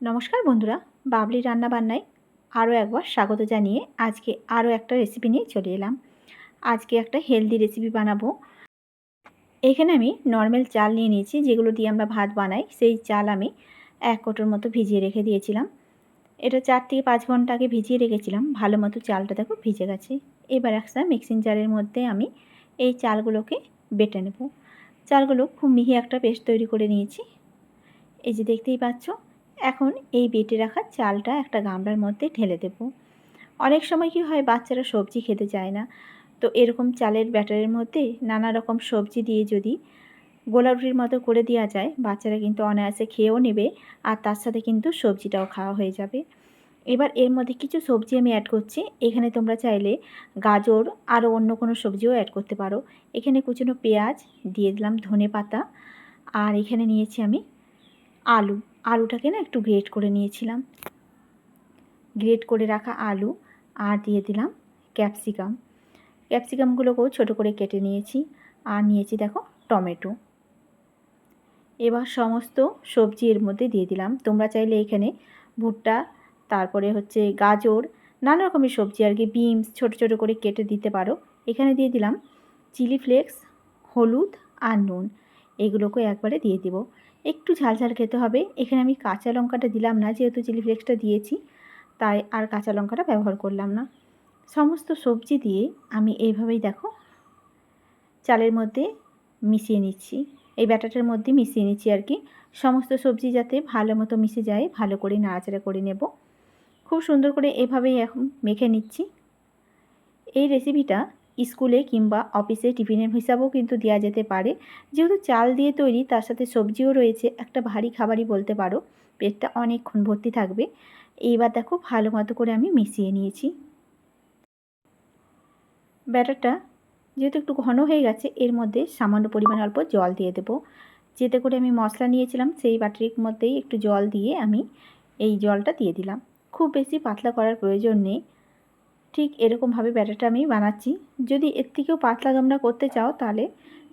নমস্কার বন্ধুরা, বাবলি রান্না বান্নায় আরও একবার স্বাগত জানিয়ে আজকে আরও একটা রেসিপি নিয়ে চলে এলাম। আজকে একটা হেলদি রেসিপি বানাবো। এখানে আমি নর্মাল চাল নিয়ে নিয়েছি, যেগুলো দিয়ে আমরা ভাত বানাই, সেই চাল আমি এক কোটোর মতো ভিজিয়ে রেখে দিয়েছিলাম। এটা চার থেকে পাঁচ ঘণ্টা আগে ভিজিয়ে রেখেছিলাম, ভালো মতো চালটা দেখো ভিজে গেছে। এবার একটা মিক্সিং জারের মধ্যে আমি এই চালগুলোকে বেটে নেব। চালগুলো খুব মিহি একটা পেস্ট তৈরি করে নিয়েছি। এই যে দেখতেই পাচ্ছ এখন এই বেটে রাখা চালটা একটা গামলার মধ্যে ঢেলে দেব। অনেক সময় কি হয়, বাচ্চারা সবজি খেতে চায় না। তো এরকম চালের ব্যাটারের মধ্যে নানা রকম সবজি দিয়ে যদি গোলাপটির মতো করে দেওয়া যায়, বাচ্চারা কিন্তু অনায়াসে খেয়েও নেবে আর তার সাথে কিন্তু সবজিটাও খাওয়া হয়ে যাবে। এবার এর মধ্যে কিছু সবজি আমি অ্যাড করছি। এখানে তোমরা চাইলে গাজর আরও অন্য কোনো সবজিও অ্যাড করতে পারো। এখানে কুচনো পেঁয়াজ, দিয়ে দিলাম ধনে পাতা আর এখানে নিয়েছি আমি আলু। আলুটাকে না একটু গ্রেট করে নিয়েছিলাম। গ্রেট করে রাখা আলু আর দিয়ে দিলাম ক্যাপসিকাম ক্যাপসিকামগুলোকেও ছোট করে কেটে নিয়েছি আর নিয়েছি দেখো টমেটো। এবার সমস্ত সবজি এর মধ্যে দিয়ে দিলাম। তোমরা চাইলে এখানে ভুট্টা, তারপরে হচ্ছে গাজর, নানা রকমের সবজি আর কি, বিনস ছোটো ছোটো করে কেটে দিতে পারো। এখানে দিয়ে দিলাম চিলি ফ্লেক্স, হলুদ আর নুন। এগুলোকে একবারে দিয়ে দিব। একটু ঝাল ঝাল খেতে হবে। এখানে আমি কাঁচা লঙ্কাটা দিলাম না, যেহেতু চিলি ফ্লেক্সটা দিয়েছি, তাই আর কাঁচা লঙ্কাটা ব্যবহার করলাম না। সমস্ত সবজি দিয়ে আমি এইভাবেই দেখো, চালের মধ্যে মিশিয়ে নিচ্ছি। এই ব্যাটাটার মধ্যে মিশিয়ে নিচ্ছি আর কি। সমস্ত সবজি যাতে ভালো মতো মিশে যায়, ভালো করে নাড়াচাড়া করে নেব। খুব সুন্দর করে এভাবেই এখন মেখে নিচ্ছি। এই রেসিপিটা স্কুলে কিংবা অফিসে টিফিনের হিসাবেও কিন্তু দেওয়া যেতে পারে। যেহেতু চাল দিয়ে তৈরি, তার সাথে সবজিও রয়েছে, একটা ভারী খাবারই বলতে পারো, পেটটা অনেকক্ষণ ভর্তি থাকবে। এইবার দেখো ভালো মতো করে আমি মিশিয়ে নিয়েছি। ব্যাটারটা যেহেতু একটু ঘন হয়ে গেছে, এর মধ্যে সামান্য পরিমাণ অল্প জল দিয়ে দেব। যেতে করে আমি মশলা নিয়েছিলাম, সেই বাটির মধ্যেই একটু জল দিয়ে আমি এই জলটা দিয়ে দিলাম। খুব বেশি পাতলা করার প্রয়োজন নেই। ঠিক এরকমভাবে ব্যাটারটা আমি বানাচ্ছি। যদি এর থেকেও পাতলা তোমরা করতে চাও তাহলে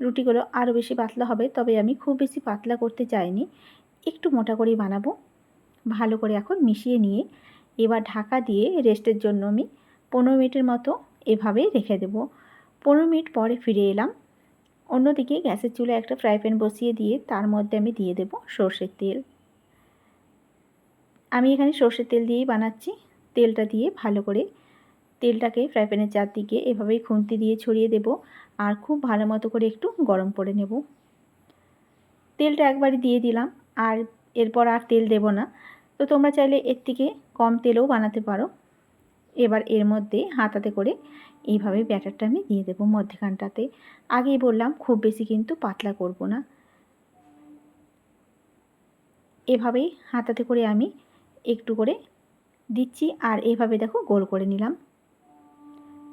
রুটিগুলো আরও বেশি পাতলা হবে, তবে আমি খুব বেশি পাতলা করতে চাইনি। একটু মোটা করেই বানাবো। ভালো করে এখন মিশিয়ে নিয়ে এবার ঢাকা দিয়ে রেস্টের জন্য আমি পনেরো মিনিটের মতো এভাবেই রেখে দেব। পনেরো মিনিট পরে ফিরে এলাম। অন্যদিকে গ্যাসের চুলে একটা ফ্রাই প্যান বসিয়ে দিয়ে তার মধ্যে আমি দিয়ে দেব সর্ষের তেল। আমি এখানে সর্ষের তেল দিয়েই বানাচ্ছি। তেলটা দিয়ে ভালো করে তেলটাকে ফ্রাই প্যানের চারদিকে এভাবেই খুন্তি দিয়ে ছড়িয়ে দেব আর খুব ভালো মতো করে একটু গরম করে নেব। তেলটা একবারই দিয়ে দিলাম আর এরপর আর তেল দেব না। তো তোমরা চাইলে এর থেকে কম তেলেও বানাতে পারো। এবার এর মধ্যে হাতাতে করে এইভাবে ব্যাটারটা আমি দিয়ে দেবো মধ্যেখানটাতে। আগেই বললাম, খুব বেশি কিন্তু পাতলা করব না। এভাবেই হাতাতে করে আমি একটু করে দিচ্ছি আর এভাবে দেখো গোল করে নিলাম।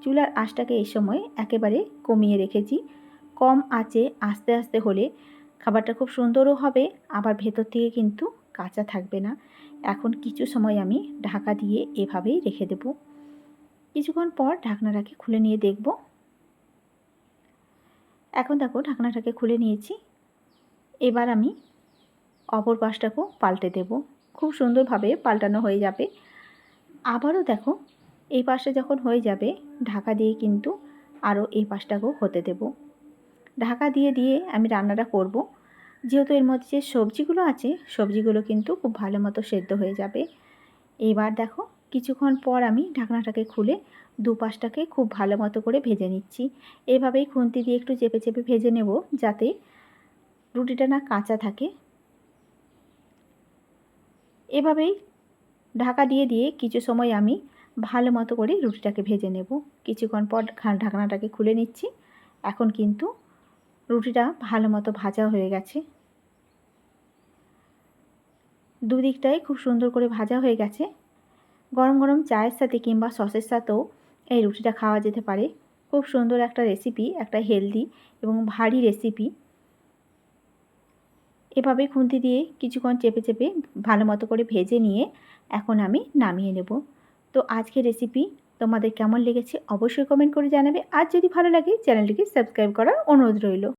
চুলার আঁচটাকে এই সময় একেবারে কমিয়ে রেখেছি। কম আঁচে আস্তে আস্তে হলে খাবারটা খুব সুন্দরও হবে, আবার ভেতর থেকে কিন্তু কাঁচা থাকবে না। এখন কিছু সময় আমি ঢাকা দিয়ে এভাবেই রেখে দেব। কিছুক্ষণ পর ঢাকনাটাকে খুলে নিয়ে দেখব। এখন দেখো ঢাকনাটাকে খুলে নিয়েছি। এবার আমি অপর পাশটাকেও পাল্টে দেব। খুব সুন্দরভাবে পাল্টানো হয়ে যাবে। আবারও দেখো এই পাশটা যখন হয়ে যাবে, ঢাকা দিয়ে কিন্তু আরও এই পাশটাকেও হতে দেব। ঢাকা দিয়ে দিয়ে আমি রান্নাটা করব। যেহেতু এর মধ্যে যে সবজিগুলো আছে, সবজিগুলো কিন্তু খুব ভালো মতো সেদ্ধ হয়ে যাবে। এবার দেখো, কিছুক্ষণ পর আমি ঢাকনাটাকে খুলে দুপাশটাকে খুব ভালো মতো করে ভেজে নিচ্ছি। এভাবেই খুন্তি দিয়ে একটু চেপে চেপে ভেজে নেব যাতে রুটিটা না কাঁচা থাকে। এভাবেই ঢাকা দিয়ে দিয়ে কিছু সময় আমি ভালো মতো করে রুটিটাকে ভেজে নেব। কিছুক্ষণ পর ঢাকনাটাকে খুলে নিচ্ছি। এখন কিন্তু রুটিটা ভালো মতো ভাজা হয়ে গেছে। দুদিকটাই খুব সুন্দর করে ভাজা হয়ে গেছে। গরম গরম চায়ের সাথে কিংবা সসের সাথেও এই রুটিটা খাওয়া যেতে পারে। খুব সুন্দর একটা রেসিপি একটা হেলদি এবং ভারী রেসিপি এভাবে খুন্তি দিয়ে কিছুক্ষণ চেপে চেপে ভালো মতো করে ভেজে নিয়ে এখন আমি নামিয়ে নেব। তো আজকে রেসিপি তোমাদের কেমন লেগেছে অবশ্যই কমেন্ট করে জানাবে। আর যদি ভালো লাগে চ্যানেলটিকে সাবস্ক্রাইব করার অনুরোধ রইল।